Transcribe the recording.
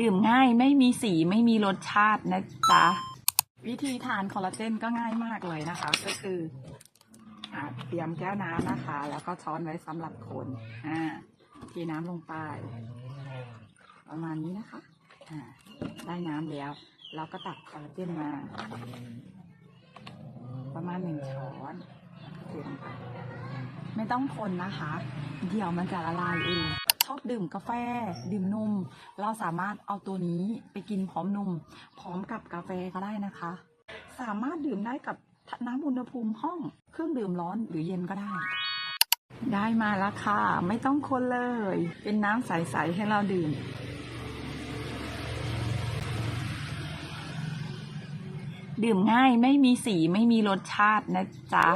ดื่มง่ายไม่มีสีไม่มีรสชาตินะจ๊ะ วิธีทานคอลลาเจนก็ง่ายมากเลยนะคะ ก็คืออเตรียมแก้วน้ำนะคะ แล้วก็ช้อนไว้สำหรับคนอ่าเทน้ำลงไป ประมาณนี้นะคะอ่าได้น้ำแล้ว เราก็ตักคอลลาเจนมา ประมาณหนึ่งช้อนเทลงไปไม่ต้องคนนะคะ เดี๋ยวมันจะละลายเอง ชอบดื่มกาแฟ ดื่มนม เราสามารถเอาตัวนี้ไปกินพร้อมนม พร้อมกับกาแฟก็ได้นะคะ สามารถดื่มได้กับน้ำอุณหภูมิห้องเครื่องดื่มร้อนหรือเย็นก็ได้ ได้มาแล้วค่ะ ไม่ต้องคนเลย เป็นน้ำใส ๆ ให้เราดื่มดื่มง่ายไม่มีสีไม่มีรสชาตินะจ๊ะ